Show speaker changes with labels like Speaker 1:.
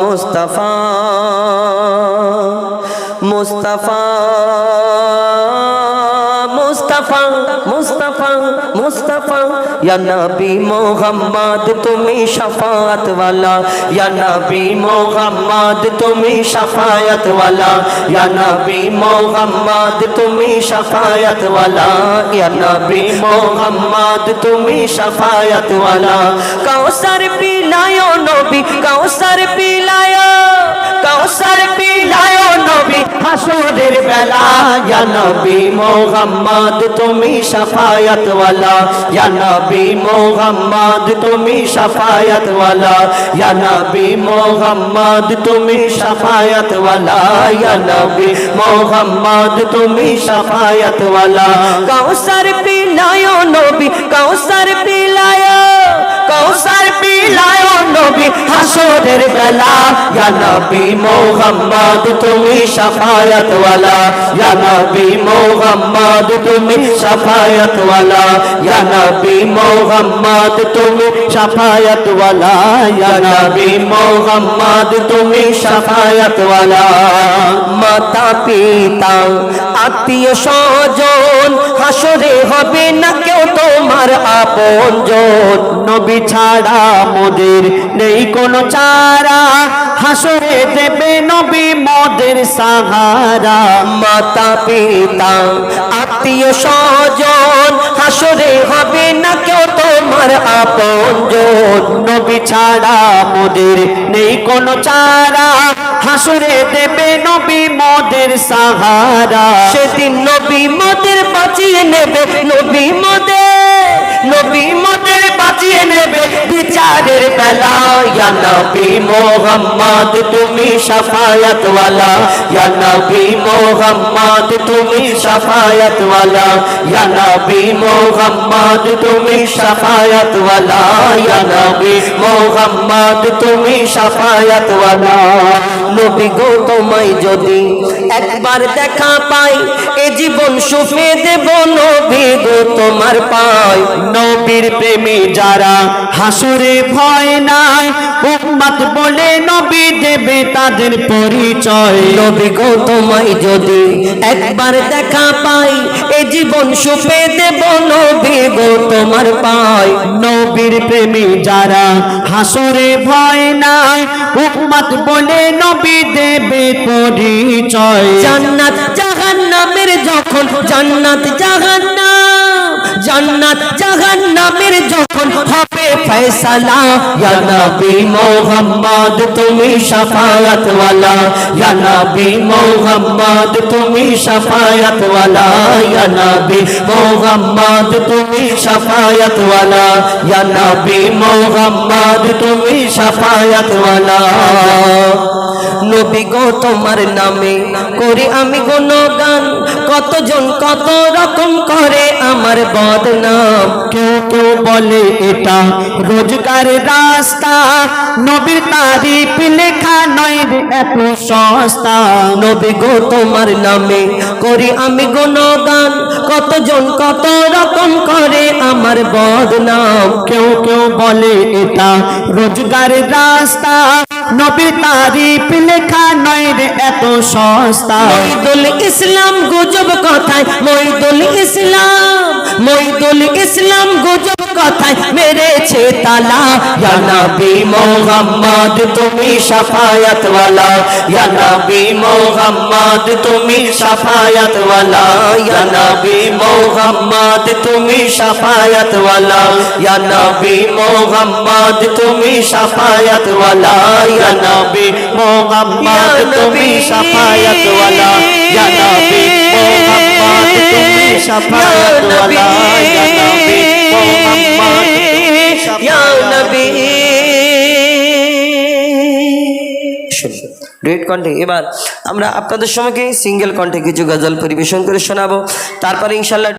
Speaker 1: মুস্তাফা মুস্তাফা মুস্তাফা মুস্তাফা ইয়া নবী মোহাম্মদ তুমি শাফাত ওয়ালা ইয়া নবী মোহাম্মদ তুমি শাফায়াত ওয়ালা ইয়া নবী মোহাম্মদ তুমি শাফায়াত ওয়ালা ইয়া নবী মোহাম্মদ তুমি শাফায়াত ওয়ালা কাউসার পিলায়ো নবী কাউসার পিলায়ো কাউসার পিলায়ো নবী বেলা ইয়া নবী মোহাম্মদ তুমি শাফায়াত ওয়ালা ইয়া নবী মোহাম্মদ তুমি শাফায়াত ওয়ালা ইয়া নবী মোহাম্মদ তুমি শাফায়াত ওয়ালা ইয়া নবী মোহাম্মদ তুমি শাফায়াত ওয়ালা কাউসার পিলায়ো নবী কাউসার নবী হাসরের বেলা। ইয়া নবী মোহাম্মদ, তুমি শাফায়াত ওয়ালা ইয়া নবী মোহাম্মদ, তুমি শাফায়াত ওয়ালা ইয়া নবী মোহাম্মদ, তুমি শাফায়াত ওয়ালা ইয়া নবী মোহাম্মদ, তুমি শাফায়াত ওয়ালা মাতা পিতা আত্মীয় স্বজন হাসরে হবে না কেউ তোমার আপন জন নবী ছাড়া মোদের নেই কোনো চারা হাসরে দেবে নবী মোদের সাহারা। মাতা পিতা আত্মীয় স্বজন, হাসরে হবে না কেউ তোমার আপন নবী ছাড়া মোদের নেই কোনো চারা। হাসরে দেবে নবী মোদের সাহারা। সেদিন নবী মোদের বাঁচিয়ে নেবে, নবী নেবে বিচারের বেলা, ইয়া মোহাম্মদ, তুমি শাফায়াত ওয়ালা ইয়া মোহাম্মদ, তুমি শাফায়াত ওয়ালা ইয়া মোহাম্মদ, তুমি শাফায়াত ওয়ালা ইয়া মোহাম্মদ, তুমি শাফায়াত ওয়ালা নবী গো, তোমায় যদি একবার দেখা পাই, এ জীবন সুফে দেব নবী গো, তোমার পাই।
Speaker 2: নবীর প্রেমী যারা হাসুরে ভয় নাই। উম্মত বলে নবী দেবে তাদের পরিচয়।
Speaker 1: নবী গো তোমায় যদি একবার দেখা পাই এ জীবন সুফে দেব নবী গো তোমার পাই
Speaker 2: নবীর প্রেমী যারা হাসুরে ভয় নাই উম্মত বলে নবী দেবে পরিচয়।
Speaker 1: জান্নাত জাহান্নামের যখন জান্নাত জাহান্নাম জান্নাত জাহান্নামের যখন হবে ফয়সালা। ইয়া নবী তুমি শাফায়াত ওয়ালা ইয়া নবী তুমি শাফায়াত ওয়ালা ইয়া নবী তুমি শাফায়াত ওয়ালা ইয়া নবী তুমি শাফায়াত ওয়ালা নবী গো, তোমার নামে করি আমি গুণগান। কতজন কত রকম করে আমার বদনাম।
Speaker 2: কেউ কেউ বলে এটা রোজগারের রাস্তা। নবীর তারিফ লেখা নয় রে, এত সস্তা।
Speaker 1: নবী গো, তোমার নামে করি আমি গুণগান। কতজন কত রকম করে আমার বদনাম।
Speaker 2: কেউ কেউ বলে এটা রোজগারের রাস্তা। নবীর তারিফ লেখা নয় রে, এত সস্তা।
Speaker 1: মইদুল ইসলাম গুজব কথায় মইদুল ইসলাম মইদুল ইসলাম গুজব কথায় মেরেছে তালা। ইয়া নবী মোহাম্মদ, তুমি শাফায়াত ওয়ালা ইয়া নবী মোহাম্মদ, তুমি শাফায়াত ওয়ালা ইয়া নবী মোহাম্মদ, তুমি শাফায়াত ওয়ালা ইয়া নবী মোহাম্মদ, তুমি শাফায়াত ওয়ালা ইয়া নবী
Speaker 2: মোহাম্মদ, তুমি সাফায়াত ওয়ালা ইয়া নবী মোহাম্মদ, তুমি সাফায়াত ওয়ালা ইয়া নবী মোহাম্মদ
Speaker 1: ইয়া ডুয়েট কণ্ঠে এবার আমরা আপনাদের সময়কে সিঙ্গেল কণ্ঠে কিছু গজল পরিবেশন করে শোনাবো তারপরে ইনশাল্লাহ